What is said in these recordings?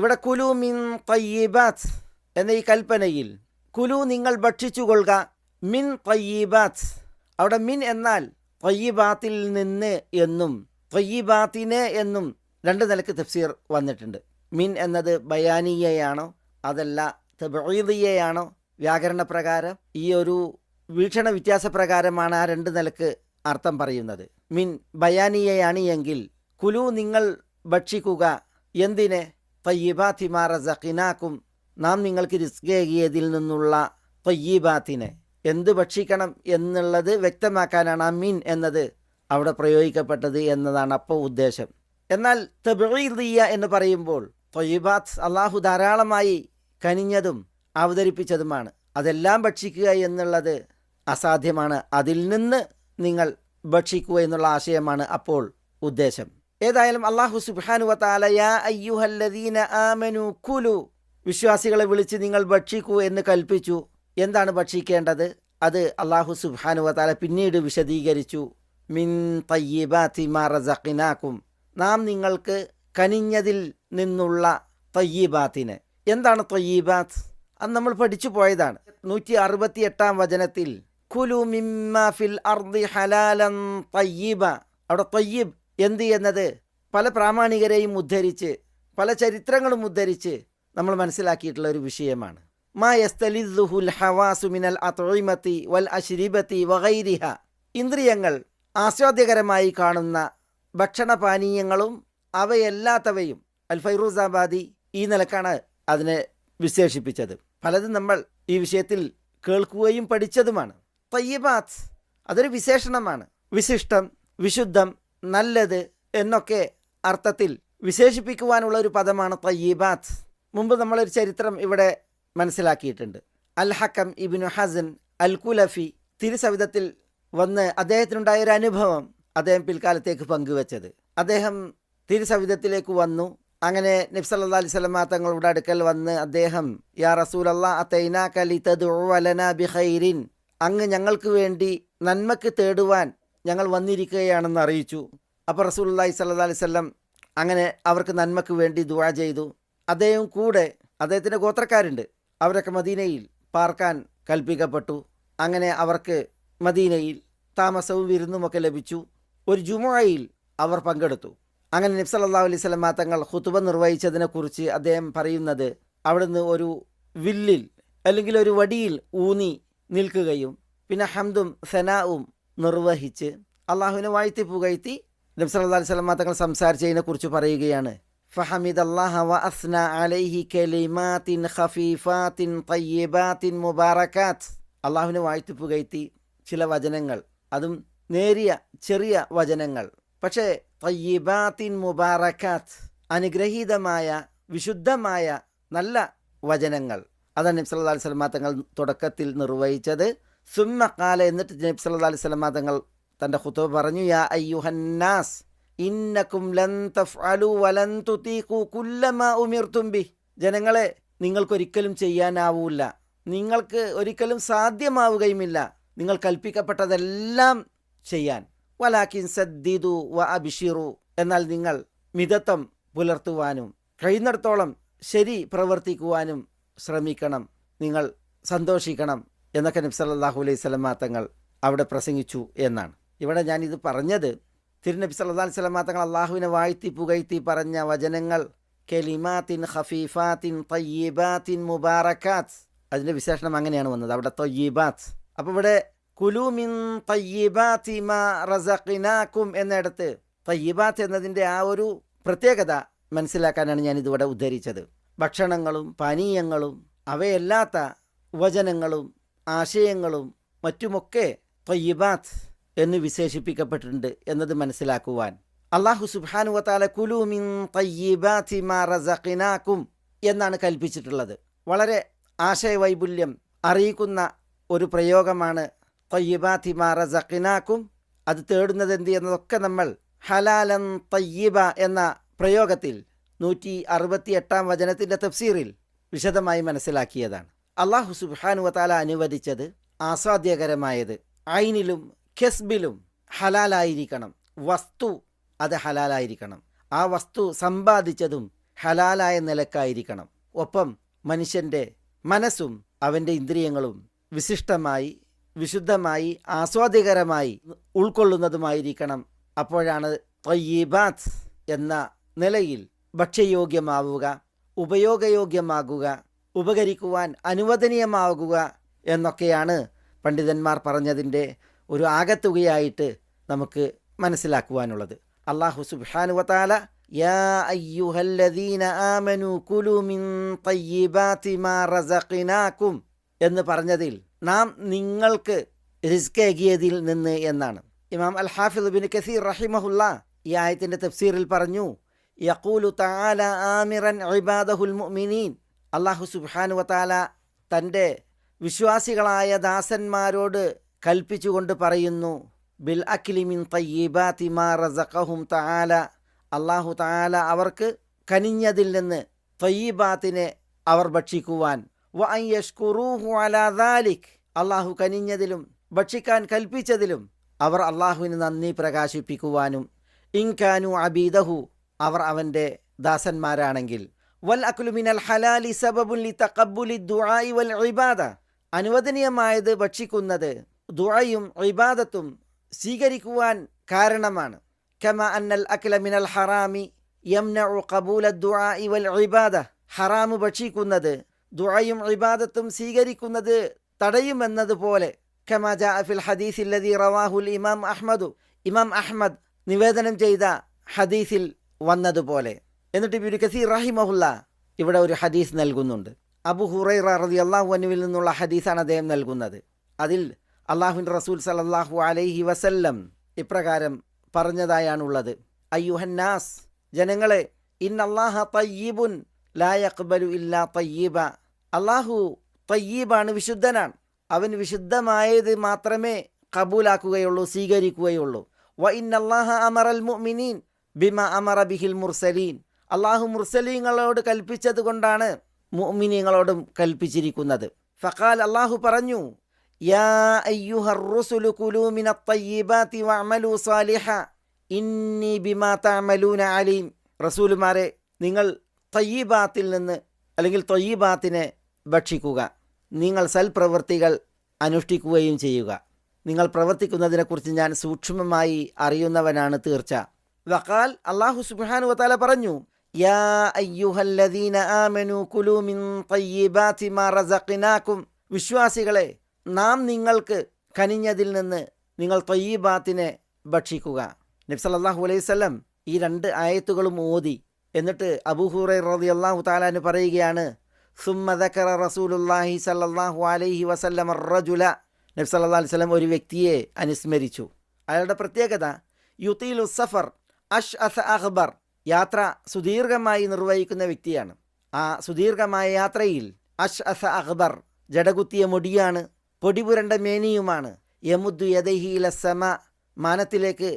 ഇവിടെ കുലു മിൻ തയ്യബാത്ത് എന്ന ഈ കൽപ്പനയിൽ കുലു നിങ്ങൾ ഭക്ഷിച്ചുകൊള്ളുക മിൻ തയ്യബാത്ത്. അവിടെ മിൻ എന്നാൽ തയ്യബാത്തിൽ നിന്ന് എന്നും തയ്യബാത്തിനെ എന്നും രണ്ട് നിലയ്ക്ക് തഫ്സീർ വന്നിട്ടുണ്ട്. മിൻ എന്നത് ബയാനീയയാണോ അതല്ല തബീദിയയാണോ വ്യാകരണ പ്രകാരം ഈ ഒരു വീക്ഷണ വ്യത്യാസ പ്രകാരമാണ് ആ രണ്ട് നിലയ്ക്ക് അർത്ഥം പറയുന്നത്. മിൻ ബയാനീയയാണ് എങ്കിൽ കുലു നിങ്ങൾ ഭക്ഷിക്കുക എന്തിനെ? തയ്യബാത്തിമാ റസഖിനാക്കും. നാം നിങ്ങൾക്ക് റിസ്കേകിയതിൽ നിന്നുള്ള തയ്യബാത്തിനെ എന്ത് ഭക്ഷിക്കണം എന്നുള്ളത് വ്യക്തമാക്കാനാണ് ആ മീൻ എന്നത് അവിടെ പ്രയോഗിക്കപ്പെട്ടത് എന്നതാണ് അപ്പോൾ ഉദ്ദേശം. എന്നാൽ തബീദിയ എന്ന് പറയുമ്പോൾ തൊയ്യബാത്ത് അള്ളാഹു ധാരാളമായി കനിഞ്ഞതും അവതരിപ്പിച്ചതുമാണ്. അതെല്ലാം ഭക്ഷിക്കുക എന്നുള്ളത് അസാധ്യമാണ്. അതിൽ നിന്ന് നിങ്ങൾ ഭക്ഷിക്കുക എന്നുള്ള ആശയമാണ് അപ്പോൾ ഉദ്ദേശം. ഏതായാലും അള്ളാഹു സുബാനു വത്താല അയ്യുഹല്ലദീന ആമനു കുലു. വിശ്വാസികളെ വിളിച്ച് നിങ്ങൾ ഭക്ഷിക്കൂ എന്ന് കൽപ്പിച്ചു. എന്താണ് ഭക്ഷിക്കേണ്ടത്? അത് അള്ളാഹു സുബാനു വത്താല പിന്നീട് വിശദീകരിച്ചു. മിൻ തയ്യബാത്തി റസഖിനാക്കും നാം നിങ്ങൾക്ക് കനിഞ്ഞതിൽ നിന്നുള്ള തയ്യബാത്തിനെ. എന്താണ് തയ്യബാത്ത്? അത് നമ്മൾ പഠിച്ചു പോയതാണ്. നൂറ്റി അറുപത്തി എട്ടാം വചനത്തിൽ കുലു മിമ്മ ഫിൽ അർദി ഹലാലൻ തയ്യബ. അവിടെ തയ്യബ് എന്ത് എന്നത് പല പ്രാമാണികരെയും ഉദ്ധരിച്ച് പല ചരിത്രങ്ങളും ഉദ്ധരിച്ച് നമ്മൾ മനസ്സിലാക്കിയിട്ടുള്ള ഒരു വിഷയമാണ്. മാ വൽ ഇന്ദ്രിയങ്ങൾ ആസ്വാദ്യകരമായി കാണുന്ന ഭക്ഷണപാനീയങ്ങളും അവയല്ലാത്തവയും അൽ ഫൈറൂസാബാദി ഈ നിലക്കാണ് അതിനെ വിശേഷിപ്പിച്ചത്. പലതും നമ്മൾ ഈ വിഷയത്തിൽ കേൾക്കുകയും പഠിച്ചതുമാണ്. തയ്യബാത്ത് അതൊരു വിശേഷണമാണ്. വിശിഷ്ടം വിശുദ്ധം നല്ലത് എന്നൊക്കെ അർത്ഥത്തിൽ വിശേഷിപ്പിക്കുവാനുള്ള ഒരു പദമാണ് തയ്യബാത്ത്. മുമ്പ് നമ്മളൊരു ചരിത്രം ഇവിടെ മനസ്സിലാക്കിയിട്ടുണ്ട്. അൽ ഹക്കം ഇബിനു ഹസൻ അൽ കുലഫി തിരുസവിധത്തിൽ വന്ന് അദ്ദേഹത്തിനുണ്ടായ ഒരു അനുഭവം അദ്ദേഹം പിൽക്കാലത്തേക്ക് പങ്കുവച്ചത്. അദ്ദേഹം തിരുസവിധത്തിലേക്ക് വന്നു. അങ്ങനെ നബ്സല്ലാ അലൈഹി സ്വലമ തങ്ങളുടെ അടുക്കൽ വന്ന് അദ്ദേഹം യാ റസൂൽ ബിഖൈരിൻ? അങ്ങ് ഞങ്ങൾക്ക് വേണ്ടി നന്മക്ക് തേടുവാൻ ഞങ്ങൾ വന്നിരിക്കുകയാണെന്ന് അറിയിച്ചു. അപ്പോൾ റസൂലുള്ളാഹി സ്വല്ലല്ലാഹി അലൈഹി വസല്ലം അങ്ങനെ അവർക്ക് നന്മക്ക് വേണ്ടി ദുവാ ചെയ്തു. അദ്ദേഹം കൂടെ അദ്ദേഹത്തിന്റെ ഗോത്രക്കാരുണ്ട്. അവരൊക്കെ മദീനയിൽ പാർക്കാൻ കൽപ്പിക്കപ്പെട്ടു. അങ്ങനെ അവർക്ക് മദീനയിൽ താമസവും വിരുന്നുമൊക്കെ ലഭിച്ചു. ഒരു ജുമുഅയിൽ അവർ പങ്കെടുത്തു. അങ്ങനെ നബ്സല്ലാ അലൈഹി സ്വലം തങ്ങൾ ഹുത്തുബ നിർവഹിച്ചതിനെക്കുറിച്ച് അദ്ദേഹം പറയുന്നത് അവിടുന്ന് ഒരു വില്ലിൽ അല്ലെങ്കിൽ ഒരു വടിയിൽ ഊന്നി നിൽക്കുകയും പിന്നെ ഹംദും സനാവും നിർവഹിച്ച് അള്ളാഹുവിനെ വാഴ്ത്തി പുകഴ്ത്തി നബ്സല്ലാ അലൈഹി സ്വലമ തങ്ങൾ സംസാരിച്ചതിനെക്കുറിച്ച് പറയുകയാണ്. ഫഹമിദ് വ അലൈഹി അള്ളാഹുവിനെ വാഴ്ത്തി പുകഴ്ത്തി ചില വചനങ്ങൾ. അതും നേരിയ ചെറിയ വചനങ്ങൾ. പക്ഷേ തയ്യബാത്തിൻ മുബാറക്കാത്ത് അനുഗ്രഹീതമായ വിശുദ്ധമായ നല്ല വചനങ്ങൾ. അതാണ് നബ്സ് അലൈഹി വസല്ലമ തങ്ങൾ തുടക്കത്തിൽ നിർവഹിച്ചത്. സുമ്മ കാല എന്നിട്ട് നബി സല്ലല്ലാഹു അലൈഹി വസല്ലമ തങ്ങൾ തന്റെ ഖുതുബ പറഞ്ഞു യാ അയ്യുഹന്നാസ് ഇന്നക്കും ലൻ തഫ്അലു ബി ജനങ്ങളെ നിങ്ങൾക്കൊരിക്കലും ചെയ്യാനാവൂല നിങ്ങൾക്ക് ഒരിക്കലും സാധ്യമാവുകയുമില്ല. നിങ്ങൾ കൽപ്പിക്കപ്പെട്ടതെല്ലാം ചെയ്യാൻ. വലാക്കിൻ സദ്ദീദു വ അബിഷിറു. എന്നാൽ നിങ്ങൾ മിതത്വം പുലർത്തുവാനും കഴിയുന്നിടത്തോളം ശരി പ്രവർത്തിക്കുവാനും ശ്രമിക്കണം. നിങ്ങൾ സന്തോഷിക്കണം. എന്നൊക്കെ നബി സല്ലല്ലാഹു അലൈഹി സ്വലമാ തങ്ങൾ അവിടെ പ്രസംഗിച്ചു എന്നാണ്. ഇവിടെ ഞാനിത് പറഞ്ഞത് തിരുനബി അലൈഹി സ്വലമാ തങ്ങൾ അള്ളാഹുവിനെ വാഴ്ത്തി പുകഴ്ത്തി പറഞ്ഞ വചനങ്ങൾ കെലിമാത്തിൻ ഹഫീഫാത്തിൻ തയ്യബാത്തിൻ മുബാറക്കാത്ത് അതിന്റെ വിശേഷണം അങ്ങനെയാണ് വന്നത്. അവിടെ തൊയ്യീബാത്ത്. അപ്പോൾ ഇവിടെ കുലൂമിൻ തയ്യബാത്തി മാ റസഖിനാക്കും എന്നിടത്ത് തയ്യബാത്ത് എന്നതിന്റെ ആ ഒരു പ്രത്യേകത മനസ്സിലാക്കാനാണ് ഞാൻ ഇതിവിടെ ഉദ്ധരിച്ചത്. ഭക്ഷണങ്ങളും പാനീയങ്ങളും അവയല്ലാത്ത വചനങ്ങളും ആശയങ്ങളും മറ്റുമൊക്കെ തൊയ്യബാത്ത് എന്ന് വിശേഷിപ്പിക്കപ്പെട്ടിട്ടുണ്ട് എന്നത് മനസ്സിലാക്കുവാൻ. അള്ളാഹു സുബാനു വത്താല കുലൂമിൻ തയ്യബാത്തി മാ റസഖിനാക്കും എന്നാണ് കൽപ്പിച്ചിട്ടുള്ളത്. വളരെ ആശയവൈപുല്യം അറിയിക്കുന്ന ഒരു പ്രയോഗമാണ് തയ്യബാത്തി അത് തേടുന്നത് എന്ത് എന്നതൊക്കെ നമ്മൾ ഹലാലൻ തയ്യബ എന്ന പ്രയോഗത്തിൽ നൂറ്റി അറുപത്തി എട്ടാം വചനത്തിന്റെ തഫ്സീറിൽ വിശദമായി മനസ്സിലാക്കിയതാണ്. അള്ളാഹു സുബാനു വാല അനുവദിച്ചത് ആസ്വാദ്യകരമായത് ഐനിലും കെസ്ബിലും ഹലാലായിരിക്കണം. വസ്തു അത് ഹലാലായിരിക്കണം. ആ വസ്തു സമ്പാദിച്ചതും ഹലാലായ നിലക്കായിരിക്കണം. ഒപ്പം മനുഷ്യന്റെ മനസ്സും അവന്റെ ഇന്ദ്രിയങ്ങളും വിശിഷ്ടമായി വിശുദ്ധമായി ആസ്വാദ്യകരമായി ഉൾക്കൊള്ളുന്നതുമായിരിക്കണം. അപ്പോഴാണ് തയ്യീബാത്ത് എന്ന നിലയിൽ ഭക്ഷ്യയോഗ്യമാവുക ഉപയോഗയോഗ്യമാകുക ഉപകരിക്കുവാൻ അനുവദനീയമാകുക എന്നൊക്കെയാണ് പണ്ഡിതന്മാർ പറഞ്ഞതിന്റെ ഒരു ആകത്തുകയായിട്ട് നമുക്ക് മനസ്സിലാക്കുവാനുള്ളത്. അള്ളാഹു സുബാനുവത്താല യാ അയ്യുഹല്ലദീന തയ്യിബാതി മാ റസഖിനാക്കും എന്ന് പറഞ്ഞതിൽ നാം നിങ്ങൾക്ക് റിസ്കേകിയതിൽ നിന്ന് എന്നാണ്. ഇമാം അൽ ഹാഫിദ് ബിൻ കസീർ റഹിമഹുല്ല ഈ ആയത്തിന്റെ തഫ്സീറിൽ പറഞ്ഞു യഖൂലു തആല ആമിറൻ ഇബാദഹുൽ മുഅ്മിനീൻ അള്ളാഹു സുബ്ഹാനു വതാല തന്റെ വിശ്വാസികളായ ദാസന്മാരോട് കൽപ്പിച്ചുകൊണ്ട് പറയുന്നു ബിൽ അഖിലിമിൻ തയ്യീബാത്തിമാറും തആല. അള്ളാഹു താല അവർക്ക് കനിഞ്ഞതിൽ നിന്ന് തയ്യീബാത്തിനെ അവർ ഭക്ഷിക്കുവാൻ. വ അള്ളാഹു കനിഞ്ഞതിലും ഭക്ഷിക്കാൻ കൽപ്പിച്ചതിലും അവർ അള്ളാഹുവിന് നന്ദി പ്രകാശിപ്പിക്കുവാനും ഇൻകാനു അബീദഹു. അവർ അവന്റെ ദാസന്മാരാണെങ്കിൽ വൽ അക്ലുമിനൽ ഹലാലി സബബുൽ ലി തഖബ്ബുലി ദുആഇ വൽ ഇബാദ. അനുവദനീയമായത് ഭക്ഷിക്കുന്നത് ദുആയും ഇബാദത്തും സ്വീകരിക്കുവാൻ കാരണമാണ്. കമ അന്നൽ അക്ല മിനൽ ഹറാമി യംനഉ ഖബൂല ദുആഇ വൽ ഇബാദ. ഹറാമു ഭക്ഷിക്കുന്നത് ദുആയും ഇബാദത്തും സ്വീകരിക്കുന്നത് തടയുമെന്നതുപോലെ. കമ ജാ ഫിൽ ഹദീസ് ലദി റവാഹുൽ ഇമാം അഹ്മദു. ഇമാം അഹ്മദ് നിവേദനം ചെയ്ത ഹദീസിൽ വന്നതുപോലെ. എന്നിട്ട് ഇബിനു കസീർ റഹിമഹുല്ല ഇവിടെ ഒരു ഹദീസ് നൽകുന്നുണ്ട്. അബു ഹുറൈറ റതി അള്ളാഹു അനുവിൽ നിന്നുള്ള ഹദീസാണ് അദ്ദേഹം നൽകുന്നത്. അതിൽ അള്ളാഹുൻ റസൂൽ സലല്ലാഹു അലൈഹി വസല്ലം ഇപ്രകാരം പറഞ്ഞതായാണുള്ളത്. അയ്യുഹന്നാസ് ജനങ്ങളെ ഇൻ അള്ളാഹ തയ്യീബുൻ ലാ യഖ്ബലു ഇല്ലാ തയ്യീബ. അള്ളാഹു തയ്യീബാണ് വിശുദ്ധനാണ്. അവൻ വിശുദ്ധമായത് മാത്രമേ കബൂലാക്കുകയുള്ളൂ സ്വീകരിക്കുകയുള്ളൂ. വ ഇൻ അള്ളാഹ അമറൽ മുഅ്മിനീൻ ബിമ അമറ ബിഹിൽ മുർസലീൻ. അള്ളാഹു മുർസലീങ്ങളോട് കൽപ്പിച്ചത് കൊണ്ടാണ് മുഅ്മിനീങ്ങളോടും കൽപ്പിച്ചിരിക്കുന്നത്. ഫഖാൽ അള്ളാഹു പറഞ്ഞു യാ അയ്യുഹർ റുസുലു സാലിഹ ഇന്നി ബിമാ അലീം. റസൂലുമാരെ നിങ്ങൾ തയ്യീബാത്തിൽ നിന്ന് അല്ലെങ്കിൽ തൊയ്യീബാത്തിനെ ഭക്ഷിക്കുക. നിങ്ങൾ സൽപ്രവൃത്തികൾ അനുഷ്ഠിക്കുകയും ചെയ്യുക. നിങ്ങൾ പ്രവർത്തിക്കുന്നതിനെക്കുറിച്ച് ഞാൻ സൂക്ഷ്മമായി അറിയുന്നവനാണ് തീർച്ച. വഖാൽ അള്ളാഹു സുബാനുവത്താല പറഞ്ഞു യാ الذين ആമനു كلوا من طيبات ما رزقناكم വിശ്വാസികളെ നാം നിങ്ങൾക്ക് കനിഞ്ഞതിൽ നിന്ന് നിങ്ങൾ തയ്യീബാത്തിനെ ഭക്ഷിക്കുക. നബി സല്ലല്ലാഹു അലൈഹി വസല്ലം ഈ രണ്ട് ആയത്തുകളും ഓതി. എന്നിട്ട് അബുഹുറൈ റതി അള്ളാഹു താലാന് പറയുകയാണ് സുമ്മ ദക്കറ റസൂലുല്ലാഹി സല്ലല്ലാഹു അലൈഹി വസല്ലം റജുല. നബി അല്ലാ അലൈഹി വസല്ലം ഒരു വ്യക്തിയെ അനുസ്മരിച്ചു. അയാളുടെ പ്രത്യേകത യുത്തീലു സഫർ അഷ് അസ അഖ്ബർ. യാത്ര സുദീർഘമായി നിർവഹിക്കുന്ന വ്യക്തിയാണ്. ആ സുദീർഘമായ യാത്രയിൽ അഷ് അസ അക്ബർ ജടകുത്തിയ മുടിയാണ് പൊടിപുരണ്ട മേനിയുമാണ്. യമുദ്ദു യദഹില സമ മാനത്തിലേക്ക്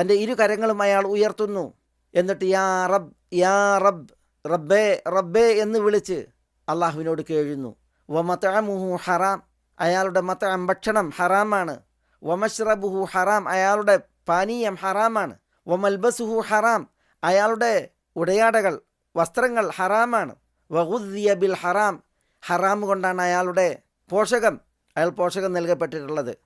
തന്റെ ഇരു കരങ്ങളും അയാൾ ഉയർത്തുന്നു. എന്നിട്ട് യാ റബ് യാ റബ് റബ്ബേ റബ്ബേ എന്ന് വിളിച്ച് അള്ളാഹുവിനോട് കേഴുന്നു. വമത്തമുഹു ഹറാം അയാളുടെ മത്തം ഭക്ഷണം ഹറാമാണ്. വമഷ്റബുഹു ഹറാം അയാളുടെ പാനീയം ഹറാമാണ്. വമൽബസുഹു ഹറാം അയാളുടെ ഉടയാടകൾ വസ്ത്രങ്ങൾ ഹറാമാണ്. വഹുദ്ദിയ ബിൽ ഹറാം. ഹറാം കൊണ്ടാണ് അയാളുടെ പോഷകം. അയാൾ പോഷകം നൽകപ്പെട്ടിട്ടുള്ളത്.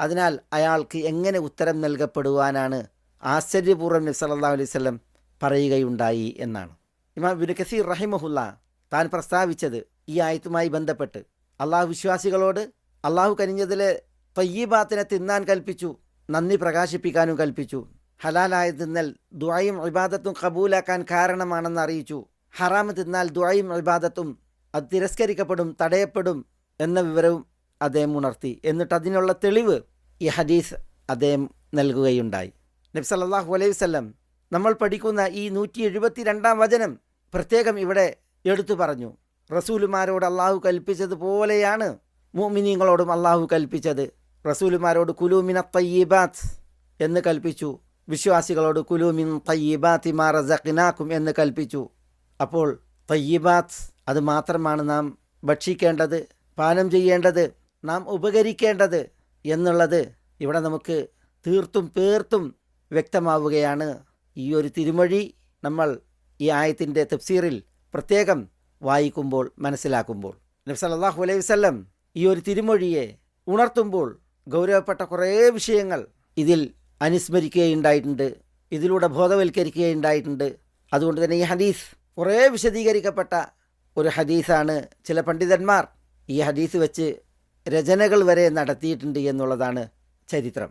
അതിനാൽ അയാൾക്ക് എങ്ങനെ ഉത്തരം നൽകപ്പെടുവാനാണ് ആശ്ചര്യപൂർവം നബി സല്ലല്ലാഹു അലൈഹി വസല്ലം പറയുകയുണ്ടായി എന്നാണ്. ഇമാം ബിൻ കസീർ റഹിമഹുല്ല താൻ പ്രസ്താവിച്ചത് ഈ ആയത്തുമായി ബന്ധപ്പെട്ട്. അള്ളാഹു വിശ്വാസികളോട് അള്ളാഹു കനിഞ്ഞതിലെ തയ്യീബാത്തിനെ തിന്നാൻ കൽപ്പിച്ചു നന്ദി പ്രകാശിപ്പിക്കാനും കൽപ്പിച്ചു ഹലാലായ തിന്നൽ ദുആയും ഇബാദത്തും കബൂലാക്കാൻ കാരണമാണെന്ന് അറിയിച്ചു. ഹറാമ് തിന്നാൽ ദുആയും ഇബാദത്തും അത് തിരസ്കരിക്കപ്പെടും തടയപ്പെടും എന്ന വിവരവും അദ്ദേഹം ഉണർത്തി. എന്നിട്ട് അതിനുള്ള തെളിവ് ഈ ഹദീസ് അദ്ദേഹം നൽകുകയുണ്ടായി. നബി സല്ലല്ലാഹു അലൈഹി വസല്ലം നമ്മൾ പഠിക്കുന്ന ഈ നൂറ്റി എഴുപത്തി രണ്ടാം വചനം പ്രത്യേകം ഇവിടെ എടുത്തു പറഞ്ഞു. റസൂലുമാരോട് അള്ളാഹു കൽപ്പിച്ചതുപോലെയാണ് മുഅ്മിനീങ്ങളോടും അള്ളാഹു കൽപ്പിച്ചത്. റസൂലുമാരോട് കുലൂമിന തയ്യീബാത്ത് എന്ന് കൽപ്പിച്ചു. വിശ്വാസികളോട് കുലൂമിൻ തയ്യബാത്തി മാ റസഖിനാക്കും എന്ന് കൽപ്പിച്ചു. അപ്പോൾ തയ്യബാത്ത് അത് മാത്രമാണ് നാം ഭക്ഷിക്കേണ്ടത് പാനം ചെയ്യേണ്ടത് നാം ഉപകരിക്കേണ്ടത് എന്നുള്ളത് ഇവിടെ നമുക്ക് തീർത്തും പേർത്തും വ്യക്തമാവുകയാണ്. ഈ ഒരു തിരുമൊഴി നമ്മൾ ഈ ആയത്തിന്റെ തഫ്സീറിൽ പ്രത്യേകം വായിക്കുമ്പോൾ മനസ്സിലാക്കുമ്പോൾ. നബി സല്ലല്ലാഹു അലൈഹി വസല്ലം ഈ ഒരു തിരുമൊഴിയെ ഉണർത്തുമ്പോൾ ഗൗരവപ്പെട്ട കുറേ വിഷയങ്ങൾ ഇതിൽ അനുസ്മരിക്കുകയുണ്ടായിട്ടുണ്ട്. ഇതിലൂടെ ബോധവൽക്കരിക്കുകയുണ്ടായിട്ടുണ്ട്. അതുകൊണ്ട് തന്നെ ഈ ഹദീസ് കുറേ വിശദീകരിക്കപ്പെട്ട ഒരു ഹദീസാണ് ചില പണ്ഡിതന്മാർ ഈ ഹദീസ് വെച്ച് രചനകൾ വരെ നടത്തിയിട്ടുണ്ട് എന്നുള്ളതാണ് ചരിത്രം.